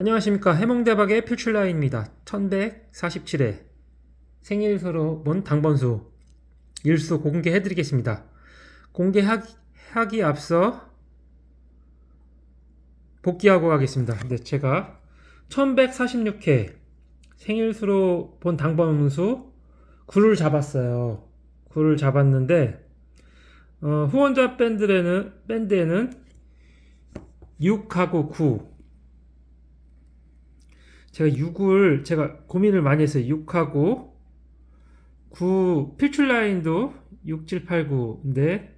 안녕하십니까 해몽대박의 필출라인입니다. 1147회 생일서로 본 당번수 일수 공개해 드리겠습니다. 공개하기 앞서 복귀하고 가겠습니다. 네, 제가 1146회 생일수로 본 당번수 굴을 잡았어요. 굴을 잡았는데 어, 후원자 밴드에는 밴드에는 6하고 9 제가 6을 제가 고민을 많이 했어요. 6하고 9 필출 라인도 6, 7, 8, 9인데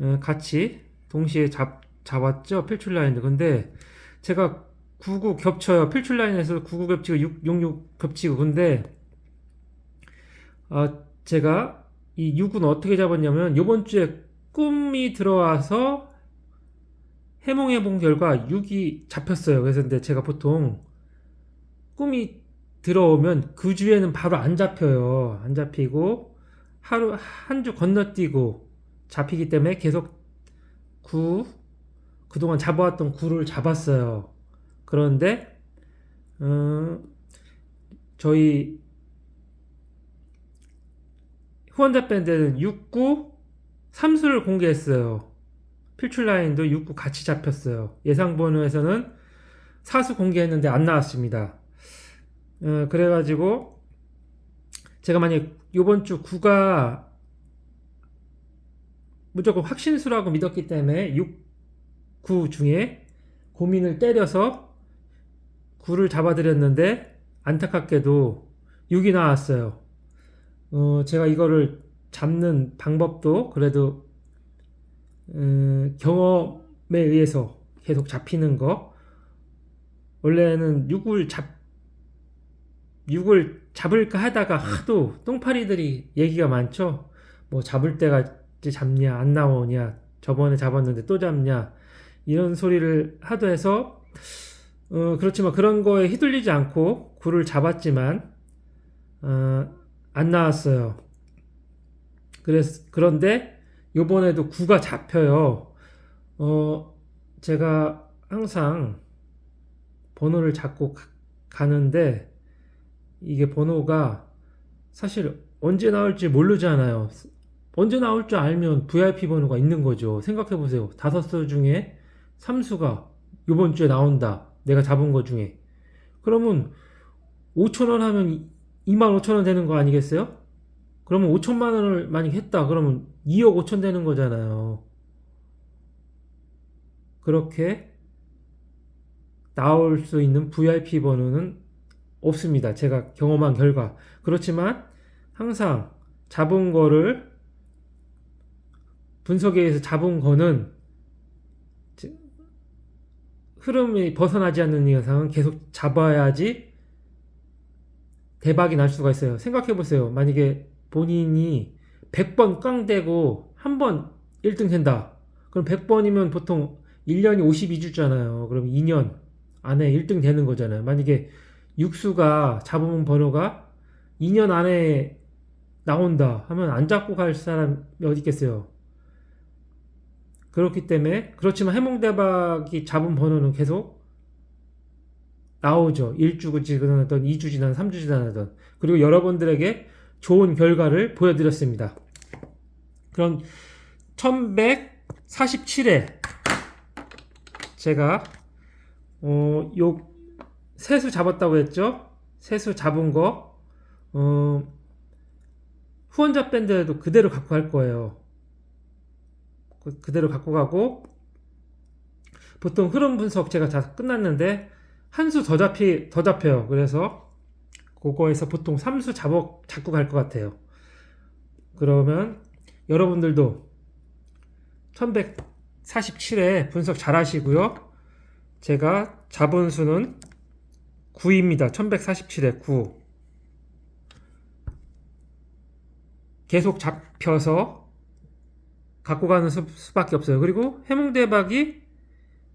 어, 같이 동시에 잡 잡았죠. 필출 라인도. 근데 제가 9, 9 겹쳐요. 필출 라인에서 9, 9 겹치고 6, 6, 6 겹치고 근데 어, 제가 이 6은 어떻게 잡았냐면 이번 주에 꿈이 들어와서 해몽해 본 결과 6이 잡혔어요. 그래서 근데 제가 보통 꿈이 들어오면 그 주에는 바로 안 잡혀요. 안 잡히고 하루 한 주 건너뛰고 잡히기 때문에 계속 구 그동안 잡아왔던 구를 잡았어요. 그런데 어, 저희 후원자 밴드는 6구 3수를 공개했어요. 필출 라인도 6구 같이 잡혔어요. 예상 번호에서는 4수 공개했는데 안 나왔습니다. 어, 그래가지고 제가 만약 이번 주 9가 무조건 확신수라고 믿었기 때문에 6, 9 중에 고민을 때려서 9를 잡아드렸는데 안타깝게도 6이 나왔어요. 어, 제가 이거를 잡는 방법도 그래도 음, 경험에 의해서 계속 잡히는 거 원래는 6을 잡 6을 잡을까 하다가 하도 똥파리들이 얘기가 많죠. 뭐 잡을 때가 잡냐 안 나오냐 저번에 잡았는데 또 잡냐 이런 소리를 하도 해서 어, 그렇지만 그런 거에 휘둘리지 않고 굴을 잡았지만 어, 안 나왔어요. 그래서 그런데 요번에도 구가 잡혀요. 어, 제가 항상 번호를 잡고 가, 가는데 이게 번호가 사실 언제 나올지 모르잖아요. 언제 나올 줄 알면 VIP 번호가 있는 거죠. 생각해 보세요. 다섯 수 중에 3수가 이번 주에 나온다. 내가 잡은 거 중에. 그러면 5천원 하면 2만 5천원 되는 거 아니겠어요? 그러면 5천만 원을 만약 했다. 그러면 2억 5천 되는 거잖아요. 그렇게 나올 수 있는 VIP 번호는 없습니다. 제가 경험한 결과. 그렇지만 항상 잡은 거를 분석에 의해서 잡은 거는 흐름이 벗어나지 않는 이상은 계속 잡아야지 대박이 날 수가 있어요. 생각해 보세요. 만약에 본인이 100번 깡대고 한 번 1등 된다. 그럼 100번이면 보통 1년이 52주잖아요. 그럼 2년 안에 1등 되는 거잖아요. 만약에 육수가 잡으면 번호가 2년 안에 나온다 하면 안 잡고 갈 사람이 어디 있겠어요. 그렇기 때문에 그렇지만 해몽대박이 잡은 번호는 계속 나오죠. 1주 지나던 2주 지난 3주 지나던 그리고 여러분들에게 좋은 결과를 보여드렸습니다. 그럼 1147회 제가 어, 요 세수 잡았다고 했죠? 세수 잡은 거 어, 후원자 밴드에도 그대로 갖고 갈 거예요. 그- 그대로 갖고 가고 보통 흐름 분석 제가 다 끝났는데 한 수 더 잡히 더 잡혀요. 그래서 그거에서 보통 3수 잡어 잡고 갈 것 같아요. 그러면 여러분들도 1147회 분석 잘 하시고요. 제가 잡은 수는 9입니다. 1147에 9. 계속 잡혀서 갖고 가는 수, 수밖에 없어요. 그리고 해몽대박이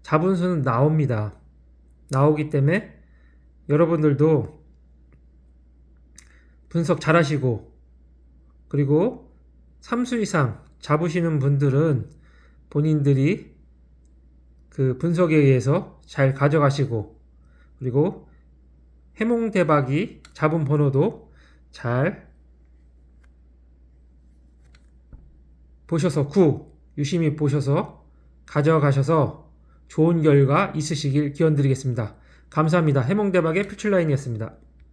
잡은 수는 나옵니다. 나오기 때문에 여러분들도 분석 잘 하시고 그리고 3수 이상 잡으시는 분들은 본인들이 그 분석에 의해서 잘 가져가시고 그리고 해몽대박이 잡은 번호도 잘 보셔서 9 유심히 보셔서 가져가셔서 좋은 결과 있으시길 기원드리겠습니다. 감사합니다. 해몽대박의 퓨출라인이었습니다.